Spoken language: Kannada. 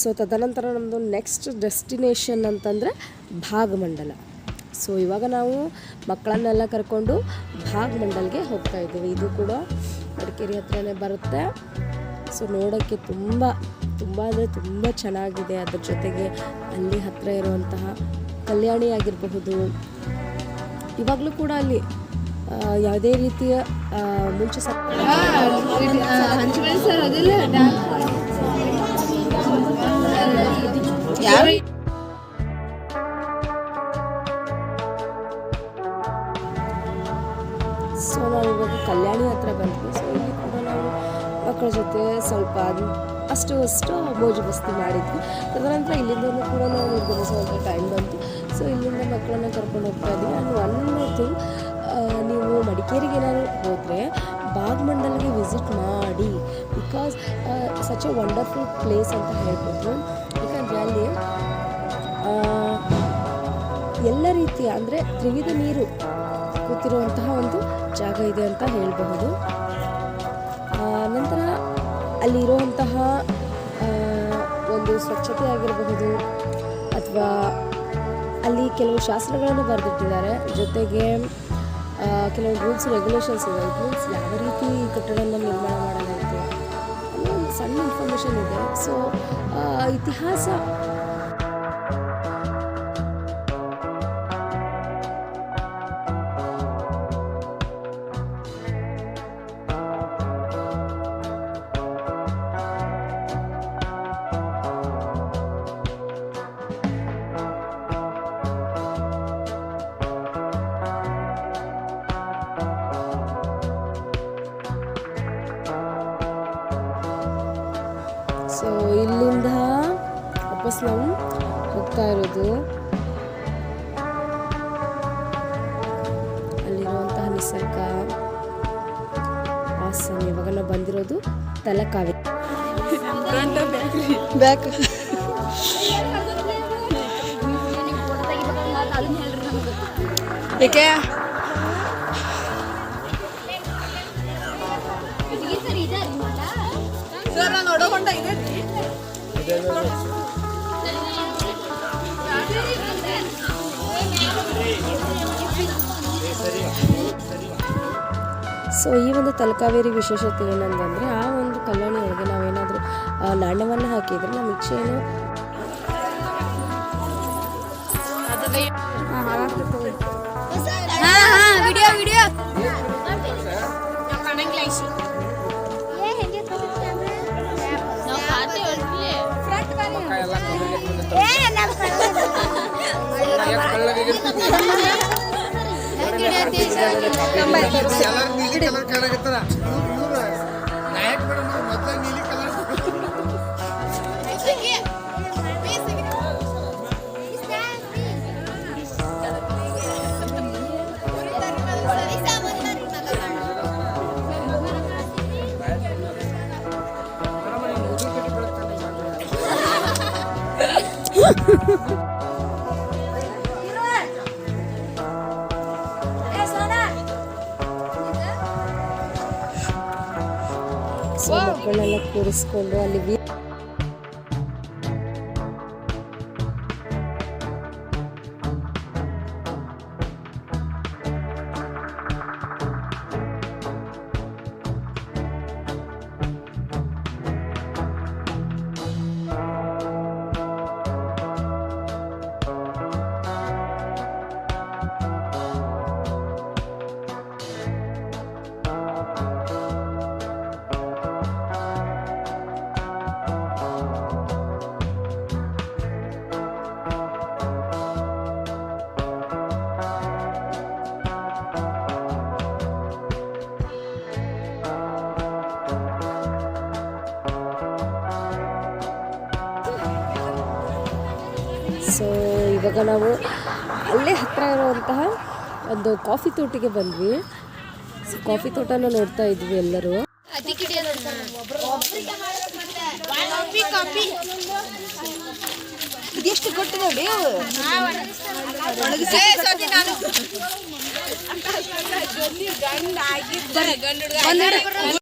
ಸೊ ತದನಂತರ ನಮ್ಮದು ನೆಕ್ಸ್ಟ್ ಡೆಸ್ಟಿನೇಷನ್ ಅಂತಂದರೆ ಭಾಗಮಂಡಲ. ಸೊ ಇವಾಗ ನಾವು ಮಕ್ಕಳನ್ನೆಲ್ಲ ಕರ್ಕೊಂಡು ಭಾಗಮಂಡಲ್ಗೆ ಹೋಗ್ತಾ ಇದ್ದೀವಿ. ಇದು ಕೂಡ ಮಡಿಕೇರಿ ಹತ್ರನೇ ಬರುತ್ತೆ. ಸೊ ನೋಡೋಕ್ಕೆ ತುಂಬ ತುಂಬ ಅಂದರೆ ತುಂಬ ಚೆನ್ನಾಗಿದೆ. ಅದ್ರ ಜೊತೆಗೆ ಅಲ್ಲಿ ಹತ್ತಿರ ಇರುವಂತಹ ಕಲ್ಯಾಣಿ ಆಗಿರಬಹುದು. ಇವಾಗಲೂ ಕೂಡ ಅಲ್ಲಿ ಯಾವುದೇ ರೀತಿಯ ಮುಂಚೆ ಸೊ, ನಾವು ಇವಾಗ ಕಲ್ಯಾಣಿ ಹತ್ರ ಬಂದ್ವಿ. ಸೊ, ಇಲ್ಲಿ ಕೂಡ ನಾವು ಮಕ್ಕಳ ಜೊತೆ ಸ್ವಲ್ಪ ಅದು ಅಷ್ಟು ಅಷ್ಟು ಮೋಜು ಮಸ್ತಿ ಮಾಡಿದ್ವಿ. ತದನಂತರ ಇಲ್ಲಿಂದ ಕೂಡ ನಾವು ನಿರ್ಗಮಿಸುವಂಥ ಟೈಮ್ ಬಂತು. ಸೊ, ಇಲ್ಲಿಂದ ಮಕ್ಕಳನ್ನ ಕರ್ಕೊಂಡು ಹೋಗ್ತಾ ಇದ್ವಿ ಆ್ಯಂಡ್ ಒನ್ ಥಿಂಗ್ ನೀವು ಮಡಿಕೇರಿಗೆ ಏನಾದ್ರು ಹೋದರೆ ಭಾಗಮಂಡಲ್ಗೆ ವಿಸಿಟ್ ಮಾಡಿ. Because such a wonderful place ಅಂತ ಹೇಳ್ಬೋದು. ಯಾಕಂದರೆ ಅಲ್ಲಿ ಎಲ್ಲ ರೀತಿಯ ಅಂದರೆ ತ್ರಿವಿಧ ನೀರು ಕೂತಿರುವಂತಹ ಒಂದು ಜಾಗ ಇದೆ ಅಂತ ಹೇಳಬಹುದು. ನಂತರ ಅಲ್ಲಿರುವಂತಹ ಒಂದು ಸ್ವಚ್ಛತೆ ಆಗಿರಬಹುದು ಅಥವಾ ಅಲ್ಲಿ ಕೆಲವು ಶಾಸ್ತ್ರಗಳನ್ನು ಬರೆದಿಟ್ಟಿದ್ದಾರೆ. ಜೊತೆಗೆ ಕೆಲವು ರೂಲ್ಸ್ ರೆಗ್ಯುಲೇಷನ್ಸ್ ಇದೆ. ಮೀನ್ಸ್ ಯಾವ ರೀತಿ ಕಟ್ಟಡನ ನಿರ್ಮಾಣ ಅನ್ನೋ ಒಂದು ಸಣ್ಣ ಇನ್ಫಾರ್ಮೇಷನ್ ಇದೆ. ಸೊ ಇತಿಹಾಸ ಇಲ್ಲಿಂದ ವಾಪಸ್ ನಾವು ಹೋಗ್ತಾ ಇರೋದು. ಅಲ್ಲಿರುವಂತಹ ನಿಸರ್ಗ ಹಾಸನ ಇವಾಗ ನಾವು ಬಂದಿರೋದು ತಲಕಾವಿ ಬ್ಯಾಕ್. ಏಕೆ? ಸರ್ ನಾನು ನೋಡೋಕೊಂಡ ಇದೆ. ಸೊ ಈ ಒಂದು ತಲಕಾವೇರಿ ವಿಶೇಷತೆ ಏನಂತಂದರೆ ಆ ಒಂದು ಕಲ್ಲಣಿ ಒಳಗೆ ನಾವೇನಾದರೂ ನಾಣ್ಯವನ್ನು ಹಾಕಿದರೆ ನಮ್ಮ ಇಚ್ಛೆ ಏನು ಹಾ ಹಾ ವಿಡಿಯೋ ವಿಡಿಯೋ. ಕಲರ್ ನೀಲಿ ಕಲರ್ ಕಾಣಕತ್ತದ ನಾಯಕ್ ಮೇಡಮ್ ಮೊದ್ಲ ನೀಲಿ ಕಲರ್ So ಮಕ್ಕಳನ್ನೆಲ್ಲ ಕೂರಿಸ್ಕೊಂಡು ಅಲ್ಲಿ ಸೊ ಇವಾಗ ನಾವು ಅಲ್ಲೇ ಹತ್ತಿರ ಇರುವಂತಹ ಒಂದು ಕಾಫಿ ತೋಟಿಗೆ ಬಂದ್ವಿ. ಸೊ ಕಾಫಿ ತೋಟನ ನೋಡ್ತಾ ಇದ್ವಿ ಎಲ್ಲರೂ. ಕೊಟ್ಟಿದೆ ನಾನು.